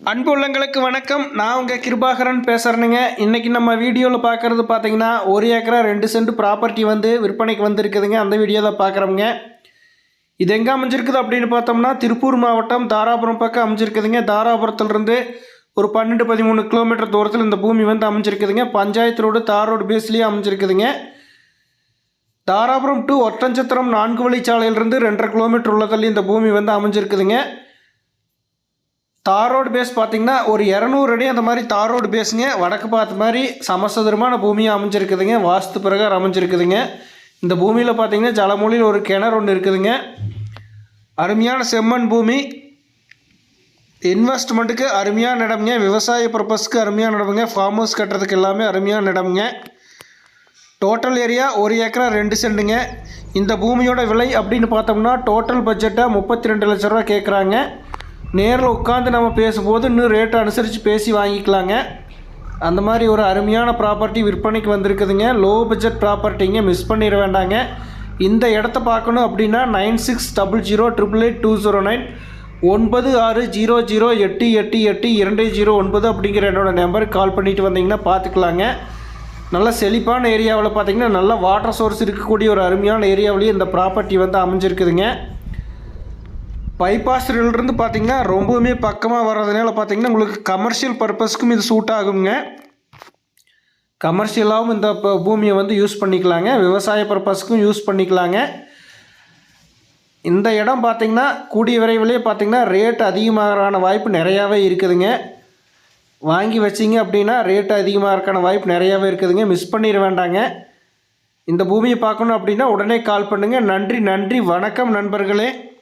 அன்பு உள்ளங்களுக்கு வணக்கம். நான் உங்கள் கிருபாகரன் பேசுகிறேனுங்க இன்றைக்கி நம்ம வீடியோவில் பார்க்குறது பார்த்தீங்கன்னா ஒரு ஏக்கரா ரெண்டு சென்ட் ப்ராப்பர்ட்டி வந்து விற்பனைக்கு வந்திருக்குதுங்க. அந்த வீடியோ தான் பார்க்குறோங்க இது எங்கே அமைஞ்சிருக்குது அப்படின்னு பார்த்தோம்னா திருப்பூர் மாவட்டம் தாராபுரம் பக்கம் அமைஞ்சிருக்குதுங்க. தாராபுரத்துலேருந்து ஒரு பன்னெண்டு பதிமூணு கிலோமீட்டர் தூரத்தில் இந்த பூமி வந்து அமைஞ்சிருக்குதுங்க. பஞ்சாயத்து ரோடு தார் ரோடு பேஸ்லேயே அமைஞ்சிருக்குதுங்க. தாராபுரம் டு ஒட்டஞ்சத்திரம் நான்கு வழிச்சாலையிலிருந்து ரெண்டரை கிலோமீட்டர் உள்ளதில் இந்த பூமி வந்து அமைஞ்சிருக்குதுங்க. தார் ரோடு பேஸ் பார்த்தீங்கன்னா ஒரு இரநூறு அடி அந்த மாதிரி தார் ரோடு பேஸுங்க வடக்கு பார்த்த மாதிரி சமசதுரமான பூமியாக அமைஞ்சிருக்குதுங்க. வாஸ்து பிரகாரம் அமைஞ்சிருக்குதுங்க. இந்த பூமியில் பார்த்தீங்கன்னா ஜலமொழியில் ஒரு கிணறு ஒன்று இருக்குதுங்க. அருமையான செம்மண் பூமி. இன்வெஸ்ட்மெண்ட்டுக்கு அருமையான இடம்ங்க. விவசாய பர்பஸ்க்கு அருமையான இடமுங்க. ஃபார்ம் ஹவுஸ் கட்டுறதுக்கு எல்லாமே அருமையான இடம்ங்க. டோட்டல் ஏரியா ஒரு ஏக்கரா ரெண்டு சென்டுங்க. இந்த பூமியோட விலை அப்படின்னு பார்த்தோம்னா டோட்டல் பட்ஜெட்டாக முப்பத்தி ரெண்டு லட்ச ரூபா கேட்குறாங்க நேரில் உட்காந்து நம்ம பேசும்போது இன்னும் ரேட்டை அனுசரித்து பேசி வாங்கிக்கலாங்க. அந்த மாதிரி ஒரு அருமையான ப்ராப்பர்ட்டி விற்பனைக்கு வந்திருக்குதுங்க. லோ பட்ஜெட் ப்ராப்பர்ட்டிங்க மிஸ் பண்ணிட வேண்டாங்க. இந்த இடத்த பார்க்கணும் அப்படின்னா nine six double zero triple eight two zero nine ஒன்பது ஆறு ஜீரோ ஜீரோ எட்டு எட்டு எட்டு இரண்டு ஜீரோ ஒன்பது அப்படிங்கிற என்னோட நம்பருக்கு கால் பண்ணிட்டு வந்தீங்கன்னா பார்த்துக்கலாங்க. நல்ல செழிப்பான ஏரியாவில் பார்த்தீங்கன்னா நல்ல வாட்டர் சோர்ஸ் இருக்கக்கூடிய ஒரு அருமையான ஏரியாவிலேயே இந்த ப்ராப்பர்ட்டி வந்து அமைஞ்சிருக்குதுங்க. பைபாஸ் இருந்து பார்த்தீங்கன்னா ரொம்பவுமே பக்கமாக வர்றதுனால பார்த்தீங்கன்னா உங்களுக்கு கமர்ஷியல் பர்பஸ்க்கும் இது சூட் ஆகுங்க. கமர்ஷியலாகவும் இந்த ப- பூமியை வந்து யூஸ் பண்ணிக்கலாங்க. விவசாய பர்பஸ்க்கும் யூஸ் பண்ணிக்கலாங்க. இந்த இடம் பார்த்தீங்கன்னா கூடிய விரைவிலே பார்த்தீங்கன்னா ரேட் அதிகமாகறான வாய்ப்பு நிறையாவே இருக்குதுங்க. வாங்கி வச்சிங்க அப்படின்னா ரேட் அதிகமாக இருக்கான வாய்ப்பு நிறையாவே இருக்குதுங்க. மிஸ் பண்ணிட வேண்டாங்க. இந்த பூமியை பார்க்கணும் அப்படின்னா உடனே கால் பண்ணுங்கள் நன்றி நன்றி. வணக்கம் நண்பர்களே.